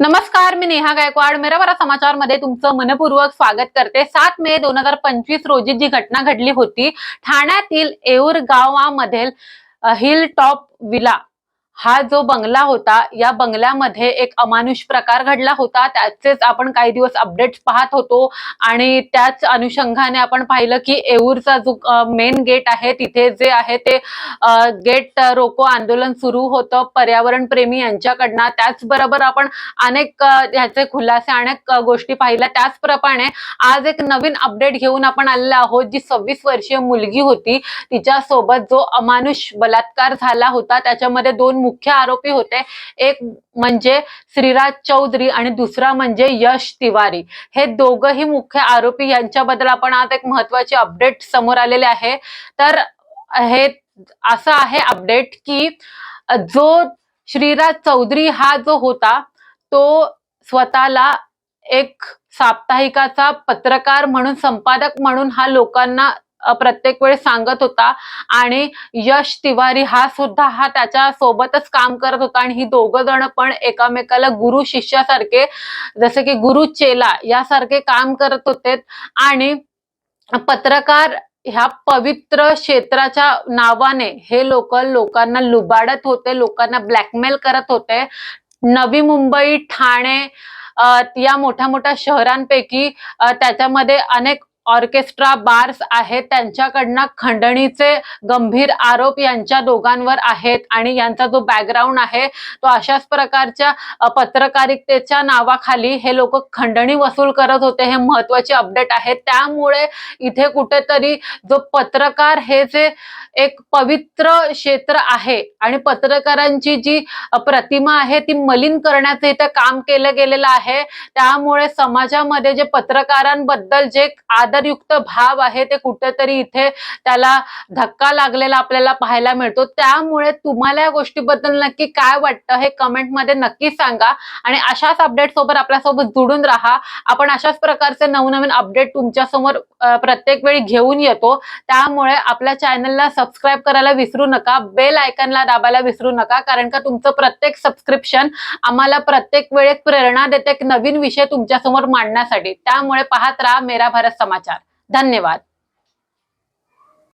नमस्कार मी नेहा गायकवाड. मेरावरा समाचारमध्ये तुमचं मनपूर्वक स्वागत करते. सात मे दोन हजार पंचवीस रोजी जी घटना घडली होती ठाण्यातील येऊर गावामधील हिल टॉप विला हा जो बंगला होता या बंगल्यामध्ये एक अमानुष प्रकार घडला होता. त्याचेच आपण काही दिवस अपडेट्स पाहत होतो आणि त्याच अनुषंगाने आपण पाहिलं की येऊरचा जो मेन गेट आहे तिथे जे आहे ते गेट रोको आंदोलन सुरू होतं. पर्यावरण प्रेमी यांच्याकडनं. त्याचबरोबर आपण अनेक ह्याचे खुलासे अनेक गोष्टी पाहिल्या. त्याचप्रमाणे आज एक नवीन अपडेट घेऊन आपण आलेलो आहोत जी सव्वीस वर्षीय मुलगी होती. तिच्या सोबत जो अमानुष बलात्कार झाला होता त्याच्यामध्ये दोन मुख्य आरोपी होते. एक म्हणजे श्रीराज चौधरी आणि दुसरा म्हणजे यश तिवारी. हे दोघही मुख्य आरोपी यांच्याबद्दल आपण आज एक महत्त्वाचे अपडेट समोर आलेले आहे. तर हे असं आहे अपडेट की जो श्रीराज चौधरी हा जो होता तो स्वतःला एक साप्ताहिकाचा पत्रकार म्हणून संपादक म्हणून हा लोकांना प्रत्येक वेळेस सांगत होता. आणि यश तिवारी हा सुद्धा हा त्याच्या सोबतच काम करत होता. आणि ही दोघं जण पण एकामेकाला गुरु शिष्यासारखे जसे की गुरु चेला यासारखे काम करत होते. आणि पत्रकार ह्या पवित्र क्षेत्राच्या नावाने हे लोक लोकांना लुबाडत होते लोकांना ब्लॅकमेल करत होते. नवी मुंबई ठाणे या मोठ्या मोठ्या शहरांपैकी त्याच्यामध्ये अनेक ऑर्केस्ट्रा बार्स आहेत. त्यांच्याकडनं खंडणीचे गंभीर आरोप यांच्या दोघांवर आहेत आणि यांचा जो बॅकग्राऊंड आहे तो अशाच प्रकारच्या पत्रकारितेच्या नावाखाली हे लोक खंडणी वसूल करत होते हे महत्त्वाचे अपडेट आहे. त्यामुळे इथे कुठेतरी जो पत्रकार हे जे एक पवित्र क्षेत्र आहे आणि पत्रकारांची जी प्रतिमा आहे ती मलिन करण्याचं इथे काम केलं गेलेलं आहे. त्यामुळे समाजामध्ये जे पत्रकारांबद्दल जे आदर आदरयुक्त भाव आहे ते कुठेतरी इथे त्याला धक्का लागलेला आपल्याला पाहायला मिळतो. त्यामुळे तुम्हाला या गोष्टीबद्दल नक्की काय वाटतं हे कमेंटमध्ये नक्की सांगा. आणि अशाच अपडेट सोबत आपल्यासोबत जुडून राहा. आपण अशाच प्रकारचे नवनवीन अपडेट तुमच्यासमोर प्रत्येक वेळी घेऊन येतो. त्यामुळे आपल्या चॅनलला सबस्क्राईब करायला विसरू नका. बेल आयकनला दाबायला विसरू नका. कारण का तुमचं प्रत्येक सबस्क्रिप्शन आम्हाला प्रत्येक वेळेत प्रेरणा देते एक नवीन विषय तुमच्यासमोर मांडण्यासाठी. त्यामुळे पाहत राहा मेरा भारत समाचार. धन्यवाद.